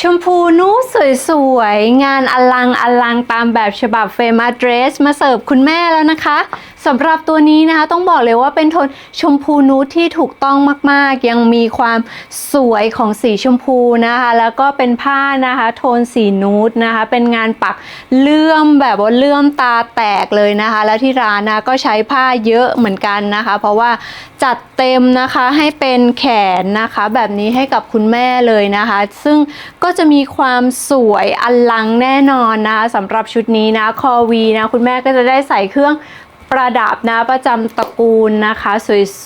ชมพูนูสวยๆ งานอลังอลังตามแบบฉบับเฟรมาเดรส มาเสิร์ฟคุณแม่แล้วนะคะ สำหรับตัวนี้นะคะต้องบอกเลยว่าเป็นโทนชมพูนูดที่ถูกต้องมากๆ ยังมีความสวยของสีชมพูนะคะ แล้วก็เป็นผ้านะคะ โทนสีนูดนะคะ เป็นงานปักเลื่อมแบบว่าเลื่อมตาแตกเลยนะคะ แล้วที่ร้านนะก็ใช้ผ้าเยอะเหมือนกันนะคะ เพราะว่าจัดเต็มนะคะให้เป็นแขนนะคะ แบบนี้ให้กับคุณแม่เลยนะคะ ซึ่งก็จะมีความสวยอลังแน่นอนนะคะสำหรับชุดนี้นะคอวีนะคุณแม่ก็จะได้ใส่เครื่อง ประดับนะประจำตระกูลนะคะ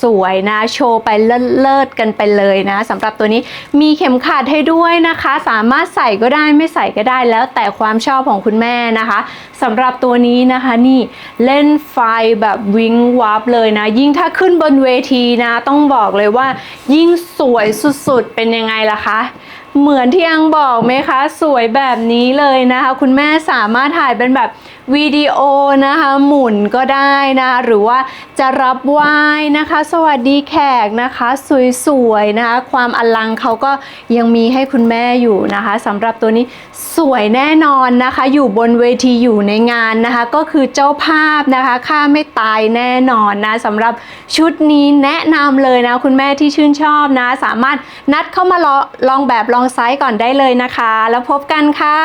สวยๆนะโชว์ไปเลิศๆกันไปเลยนะสำหรับตัวนี้มีเข็มขัดให้ด้วยนะคะ สามารถใส่ก็ได้ไม่ใส่ก็ได้แล้วแต่ความชอบของคุณแม่นะคะสำหรับตัวนี้นะคะนี่เล่นไฟแบบวิงวับเลยนะ ยิ่งถ้าขึ้นบนเวทีนะ ต้องบอกเลยว่ายิ่งสวยสุดๆเป็นยังไงล่ะคะ เหมือนที่อังบอกไหมคะ สวยแบบนี้เลยนะคะ คุณแม่สามารถถ่ายเป็นแบบวิดีโอนะคะหมุนก็ได้นะหรือว่าจะรับไหว้นะคะ สวัสดีแขกนะคะ สวยๆนะคะ ความอลังเขาก็ยังมีให้คุณแม่อยู่นะคะสำหรับตัวนี้สวยแน่นอนนะคะ อยู่บนเวทีอยู่ในงานนะคะ ก็คือเจ้าภาพนะคะค่าไม่ตายแน่นอนนะสำหรับชุดนี้แนะนำเลยนะคุณแม่ที่ชื่นชอบนะ สามารถนัดเข้ามาลองลองแบบลององไซส์ก่อนได้เลยนะคะ แล้วพบกันค่ะ